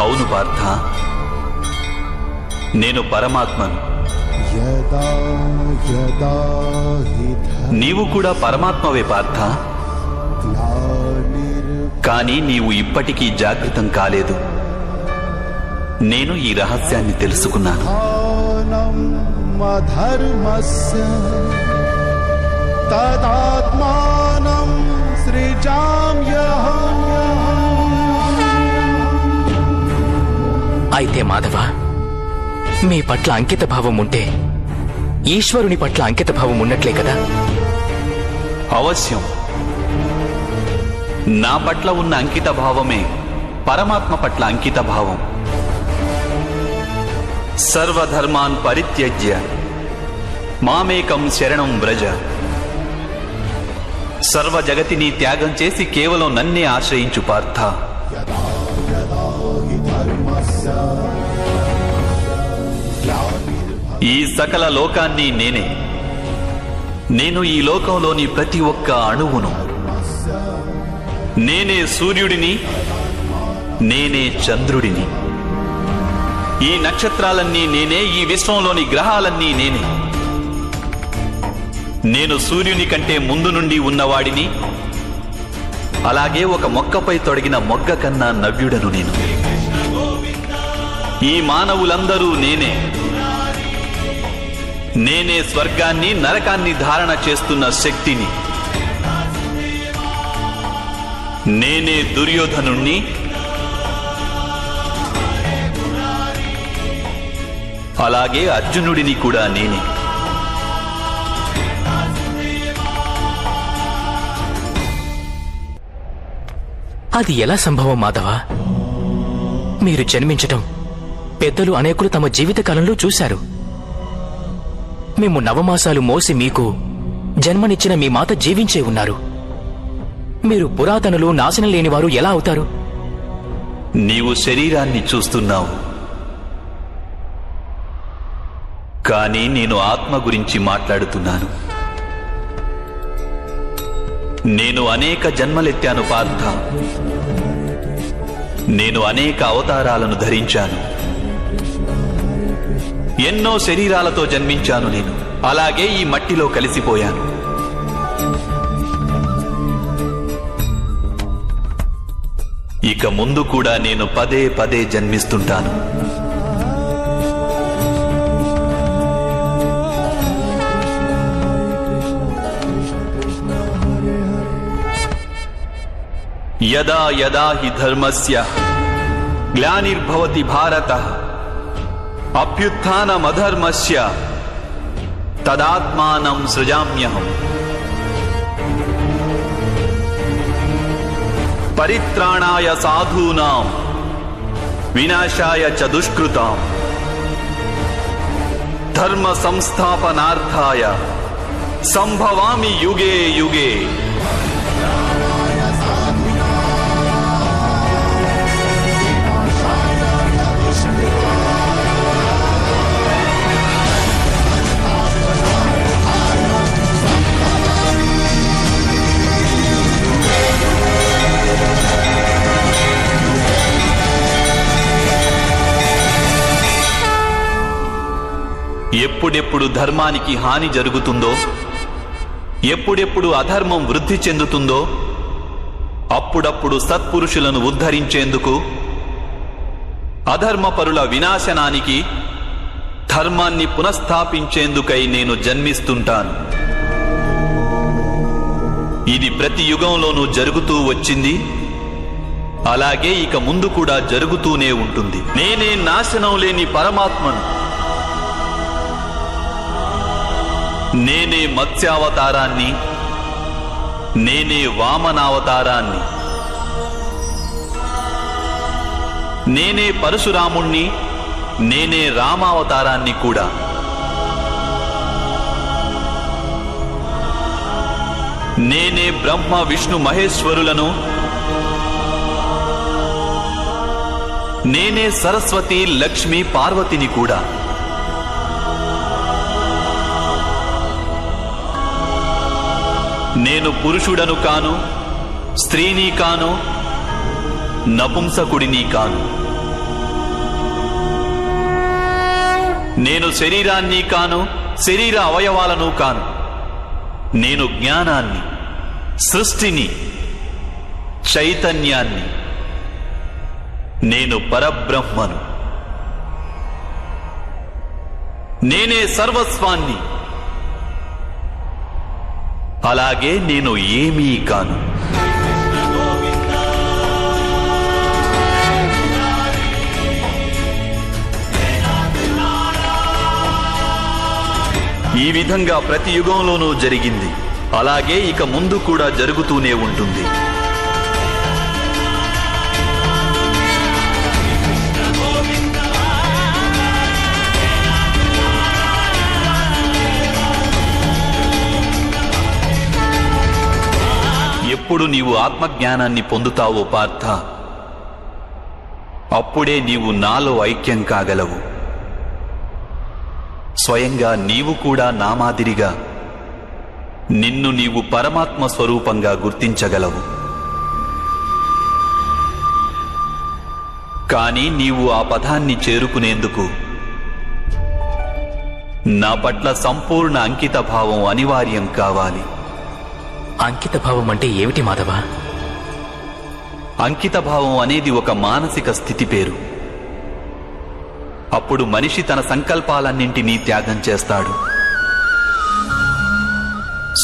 అవును పార్థ. నేను పరమాత్మను. నీవు కూడా పరమాత్మవే పార్థ. కానీ నీవు ఇప్పటికీ జాగృతం కాలేదు. నేను ఈ రహస్యాన్ని తెలుసుకున్నాను. తదాత్మానం సృజామ్యహం. అయితే మాధవ మీ పట్ల అంకిత భావం ఉంటే ఈశ్వరుని పట్ల అంకిత భావం ఉన్నట్లే కదా? అవశ్యం. నా పట్ల ఉన్న అంకిత భావమే పరమాత్మ పట్ల అంకిత భావం సర్వధర్మాన్ పరిత్యజ్య మామేకం శరణం వ్రజ. సర్వ జగతిని త్యాగం చేసి కేవలం నన్నే ఆశ్రయించు పార్థ. ఈ సకల లోకాన్ని నేనే. నేను ఈ లోకంలోని ప్రతి ఒక్క అణువును. నేనే సూర్యుడిని నేనే చంద్రుడిని. ఈ నక్షత్రాలన్నీ నేనే ఈ విశ్వంలోని గ్రహాలన్నీ నేనే. నేను సూర్యుని కంటే ముందు నుండి ఉన్నవాడిని. అలాగే ఒక మొక్కపై తొడిగిన మొగ్గ కన్నా నవ్యుడను నేను. ఈ మానవులందరూ నేనే. నేనే స్వర్గాన్ని నరకాన్ని ధారణ చేస్తున్న శక్తిని. నేనే దుర్యోధనుణ్ణి. అలాగే అర్జునుడిని కూడా నేనే. అది ఎలా సంభవం మాధవ? మీరు జన్మించటం పెద్దలు అనేకులు తమ జీవితకాలంలో చూశారు. మేము నవమాసాలు మోసి మీకు జన్మనిచ్చిన మీ మాత జీవించే ఉన్నారు. మీరు పురాతనులు నాశనం లేనివారు ఎలా అవుతారు? నీవు శరీరాన్ని చూస్తున్నావు. కానీ నేను ఆత్మ గురించి మాట్లాడుతున్నాను. నేను అనేక జన్మలెత్తాను పార్థ. నేను అనేక అవతారాలను ధరించాను. ఎన్నో శరీరాలతో జన్మించాను నేను. అలాగే ఈ మట్టిలో కలిసిపోయాను. ఇక ముందు కూడా నేను పదే పదే జన్మిస్తుంటాను. యదా యదా హి ధర్మస్య గ్లానిర్భవతి భారత. अभ्युत्थानमधर्मस्य तदात्मानं सृजाम्यहम्। परित्राणाय साधूनां विनाशाय च दुष्कृताम् धर्मसंस्थापनार्थाय सम्भवामि युगे युगे। ఎప్పుడెప్పుడు ధర్మానికి హాని జరుగుతుందో ఎప్పుడెప్పుడు అధర్మం వృద్ధి చెందుతుందో అప్పుడప్పుడు సత్పురుషులను ఉద్ధరించేందుకు అధర్మపరుల వినాశనానికి ధర్మాన్ని పునఃస్థాపించేందుకై నేను జన్మిస్తుంటాను. ఇది ప్రతి యుగంలోనూ జరుగుతూ వచ్చింది. అలాగే ఇక ముందు కూడా జరుగుతూనే ఉంటుంది. నేనే నాశనం లేని పరమాత్మను. నేనే మత్స్యావతారాన్ని నేనే వామనావతారాన్ని నేనే పరశురాముణ్ణి నేనే రామావతారాన్ని కూడా. నేనే బ్రహ్మ విష్ణు మహేశ్వరులను నేనే సరస్వతి లక్ష్మి పార్వతిని కూడా. నేను పురుషుడను కాను స్త్రీని కాను నపుంసకుడిని కాను. నేను శరీరాన్ని కాను శరీర అవయవాలను కాను. నేను జ్ఞానాన్ని సృష్టిని చైతన్యాన్ని. నేను పరబ్రహ్మను. నేనే సర్వస్వాన్ని. అలాగే నేను ఏమీ కాను. ఈ విధంగా ప్రతి యుగంలోనూ జరిగింది. అలాగే ఇక ముందు కూడా జరుగుతూనే ఉంటుంది. ఎప్పుడు నీవు ఆత్మజ్ఞానాన్ని పొందుతావో పార్థ. అప్పుడే నీవు నాలో ఐక్యం కాగలవు. స్వయంగా నీవు కూడా నా మాదిరిగా నిన్ను నీవు పరమాత్మ స్వరూపంగా గుర్తించగలవు. కానీ నీవు ఆ పదాన్ని చేరుకునేందుకు నా పట్ల సంపూర్ణ అంకిత భావం అనివార్యం కావాలి. అంకిత భావం అంటే ఏమిటి మాధవ? అంకిత భావం అనేది ఒక మానసిక స్థితి పేరు. అప్పుడు మనిషి తన సంకల్పాలన్నింటినీ త్యాగం చేస్తాడు.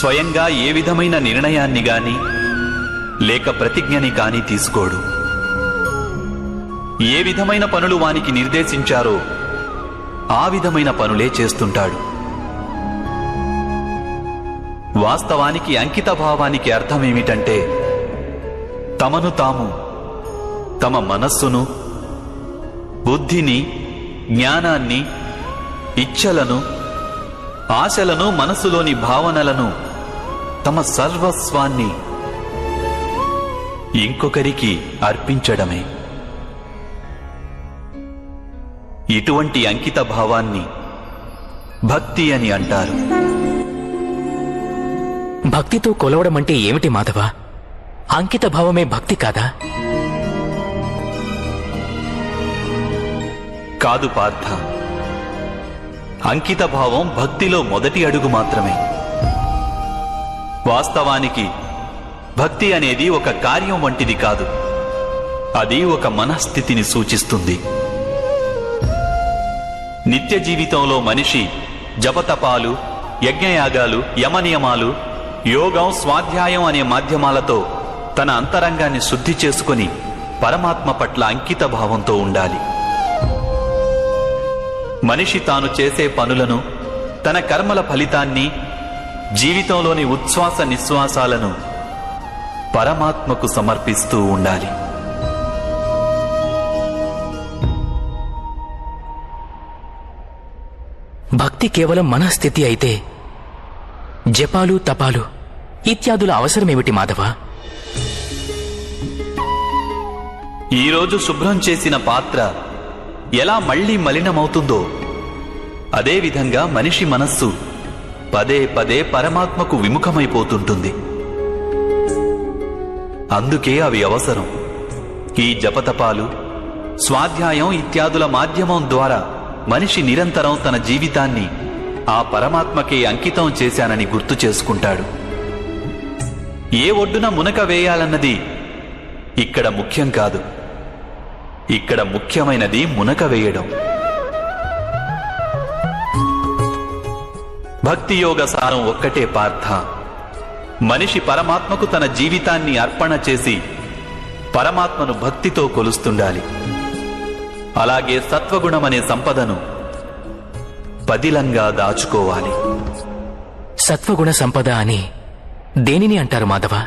స్వయంగా ఏ విధమైన నిర్ణయాన్ని గాని లేక ప్రతిజ్ఞని కాని తీసుకోడు. ఏ విధమైన పనులు వానికి నిర్దేశించారో ఆ విధమైన పనులే చేస్తుంటాడు. వాస్తవానికి అంకిత భావానికి అర్థమేమిటంటే తమను తాము తమ మనస్సును బుద్ధిని జ్ఞానాన్ని ఇచ్ఛలను ఆశలను మనసులోని భావనలను తమ సర్వస్వాన్ని ఇంకొకరికి అర్పించడమే. ఇటువంటి అంకిత భావాన్ని భక్తి అని అంటారు. భక్తితో కొలవడం అంటే ఏమిటి మాధవ? అంకిత భావమే భక్తి కాదా? కాదు పార్థ. అంకిత భావం భక్తిలో మొదటి అడుగు మాత్రమే. వాస్తవానికి భక్తి అనేది ఒక కార్యం వంటిది కాదు. అది ఒక మనస్థితిని సూచిస్తుంది. నిత్య జీవితంలో మనిషి జపతపాలు యజ్ఞయాగాలు యమనియమాలు యోగం స్వాధ్యాయం అనే మాధ్యమాలతో తన అంతరంగాన్ని శుద్ధి చేసుకుని పరమాత్మ పట్ల అంకిత భావంతో ఉండాలి. మనిషి తాను చేసే పనులను తన కర్మల ఫలితాన్ని జీవితంలోని ఉచ్ఛ్వాస నిశ్వాసాలను పరమాత్మకు సమర్పిస్తూ ఉండాలి. భక్తి కేవలం మనస్థితి అయితే జపాలు తపాలు ఇత్యాదుల అవసరమేమిటి మాధవ? ఈరోజు శుభ్రం చేసిన పాత్ర ఎలా మళ్ళీ మలినమవుతుందో అదేవిధంగా మనిషి మనస్సు పదే పదే పరమాత్మకు విముఖమైపోతుంటుంది. అందుకే అవి అవసరం. ఈ జపతపాలు స్వాధ్యాయం ఇత్యాదుల మాధ్యమం ద్వారా మనిషి నిరంతరం తన జీవితాన్ని ఆ పరమాత్మకే అంకితం చేశానని గుర్తు చేసుకుంటాడు. ఏ ఒడ్డున మునక వేయాలన్నది ఇక్కడ ముఖ్యం కాదు. ఇక్కడ ముఖ్యమైనది మునక వేయడం. భక్తియోగ సారం ఒక్కటే పార్థ. మనిషి పరమాత్మకు తన జీవితాన్ని అర్పణ చేసి పరమాత్మను భక్తితో కొలుస్తుండాలి. అలాగే సత్వగుణమనే సంపదను పదిలంగా దాచుకోవాలి. సత్వగుణ సంపద అని దేనిని అంటారు మాధవ?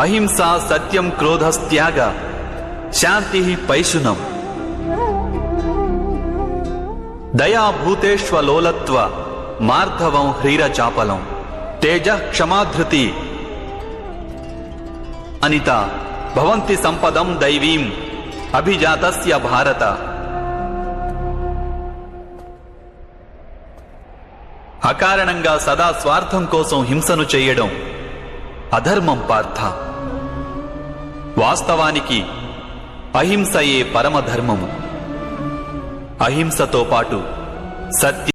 అహింస సత్యం క్రోధస్త్యాగ శాంతి పైశునం. దయాభూతేష్వలోలత్వ మార్ధవం హ్రీరచాపలం తేజ క్షమాధృతి. అనిత భవంతి సంపదం దైవీం అభిజాతస్య భారత. అకారణంగా సదా స్వార్థం కోసం హింసను చేయడం అధర్మం పార్థ. వాస్తవానికి అహింసయే పరమధర్మము. అహింసతో పాటు సత్య